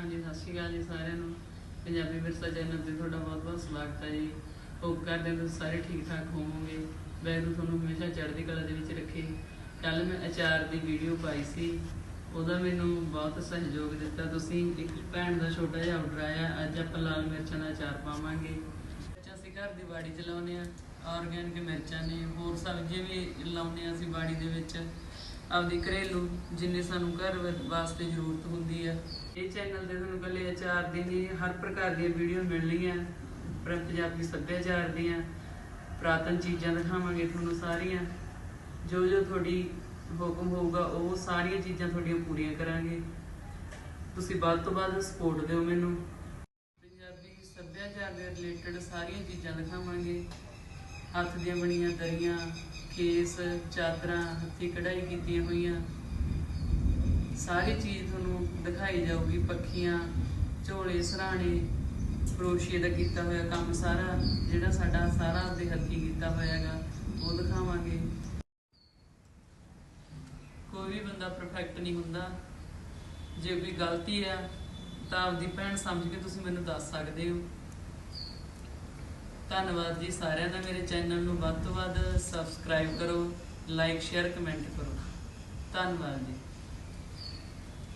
ਹਾਂਜੀ, ਸਤਿ ਸ਼੍ਰੀ ਅਕਾਲ ਜੀ ਸਾਰਿਆਂ ਨੂੰ। ਪੰਜਾਬੀ ਵਿਰਸਾ ਚੈਨਲ ਤੇ ਤੁਹਾਡਾ ਬਹੁਤ-ਬਹੁਤ ਸਵਾਗਤ ਹੈ ਜੀ। ਹੋਪ ਕਰਦੇ ਹਾਂ ਤੁਸੀਂ ਸਾਰੇ ਠੀਕ ਠਾਕ ਹੋਵੋਗੇ। ਵੈਰੂ ਤੁਹਾਨੂੰ ਹਮੇਸ਼ਾ ਚੜ੍ਹਦੀ ਕਲਾ ਦੇ ਵਿੱਚ ਰੱਖੇ। ਕੱਲ ਮੈਂ ਅਚਾਰ ਦੀ ਵੀਡੀਓ ਪਾਈ ਸੀ। ਉਹਦਾ ਮੈਨੂੰ ਬਹੁਤ ਸਹਿਯੋਗ ਦਿੱਤਾ। ਤੁਸੀਂ ਇੱਕ ਭੈਣ ਦਾ ਛੋਟਾ ਜਿਹਾ ਆਰਡਰ ਆਇਆ। ਅੱਜ ਆਪਾਂ ਲਾਲ ਮਿਰਚਾਂ ਦਾ ਅਚਾਰ ਪਾਵਾਂਗੇ। ਮਿਰਚਾਂ ਅਸੀਂ ਘਰ ਦੀ ਬਾੜੀ 'ਚ ਲਾਉਂਦੇ ਆ ਆਰਗੈਨਿਕ ਮਿਰਚਾਂ ਨੇ, ਹੋਰ ਸਬਜ਼ੀਆਂ ਵੀ ਲਾਉਂਦੇ ਆ ਅਸੀਂ ਬਾੜੀ ਦੇ ਵਿੱਚ। ਆਪਦੀ ਘਰੇਲੂ ਜਿੰਨੇ ਸਾਨੂੰ ਘਰ ਵ- ਵਾਸਤੇ ਜ਼ਰੂਰਤ ਹੁੰਦੀ ਆ। ਇਹ ਚੈਨਲ ਤੇ ਤੁਹਾਨੂੰ ਕੱਲੇ ਅਚਾਰ ਦੀ ਨਹੀਂ, ਹਰ ਪ੍ਰਕਾਰ ਦੀਆਂ ਵੀਡੀਓ ਮਿਲਣਗੀਆਂ ਪਰ ਪੰਜਾਬੀ ਸੱਭਿਆਚਾਰ ਦੀਆਂ, ਪ੍ਰਾਤਨ ਚੀਜ਼ਾਂ ਦਿਖਾਵਾਂਗੇ ਤੁਹਾਨੂੰ ਸਾਰੀਆਂ। ਜੋ ਜੋ ਤੁਹਾਡੀ ਹੁਕਮ ਹੋਊਗਾ, ਉਹ ਸਾਰੀਆਂ ਚੀਜ਼ਾਂ ਤੁਹਾਡੀਆਂ ਪੂਰੀਆਂ ਕਰਾਂਗੇ। ਤੁਸੀਂ ਵੱਧ ਤੋਂ ਵੱਧ ਸਪੋਰਟ ਦਿਓ ਮੈਨੂੰ। ਪੰਜਾਬੀ ਸੱਭਿਆਚਾਰ ਦੇ ਰਿਲੇਟਡ ਸਾਰੀਆਂ ਚੀਜ਼ਾਂ ਦਿਖਾਵਾਂਗੇ। ਹੱਥ ਦੀਆਂ ਬਣੀਆਂ ਦਰੀਆਂ ਕੇਸ, ਚਾਦਰਾਂ, ਹੱਥੀ ਕਢਾਈ ਕੀਤੀਆਂ ਹੋਈਆਂ। ਸਾਰੀ ਚੀਜ਼ ਤੁਹਾਨੂੰ ਦਿਖਾਈ ਜਾਊਗੀ, ਪੱਖੀਆਂ, ਝੋਲੇ, ਸਰਾਣੇ, ਕਰੋਸ਼ੀਏ ਦਾ ਕੀਤਾ ਹੋਇਆ ਕੰਮ ਸਾਰਾ, ਜਿਹੜਾ ਸਾਡਾ ਸਾਰਾ ਆਪਦੇ ਹੱਥੀ ਕੀਤਾ ਹੋਇਆ ਹੈਗਾ ਉਹ ਦਿਖਾਵਾਂਗੇ। ਕੋਈ ਵੀ ਬੰਦਾ ਪਰਫੈਕਟ ਨਹੀਂ ਹੁੰਦਾ। ਜੇ ਕੋਈ ਗਲਤੀ ਆ, ਤਾਂ ਆਪਦੀ ਭੈਣ ਸਮਝ ਕੇ ਤੁਸੀਂ ਮੈਨੂੰ ਦੱਸ ਸਕਦੇ ਹੋ। ਧੰਨਵਾਦ ਜੀ ਸਾਰਿਆਂ ਦਾ ਮੇਰੇ ਚੈਨਲ ਨੂੰ ਵੱਧ ਤੋਂ ਵੱਧ ਸਬਸਕ੍ਰਾਈਬ ਕਰੋ ਲਾਈਕ ਸ਼ੇਅਰ ਕਮੈਂਟ ਕਰੋ। ਧੰਨਵਾਦ ਜੀ।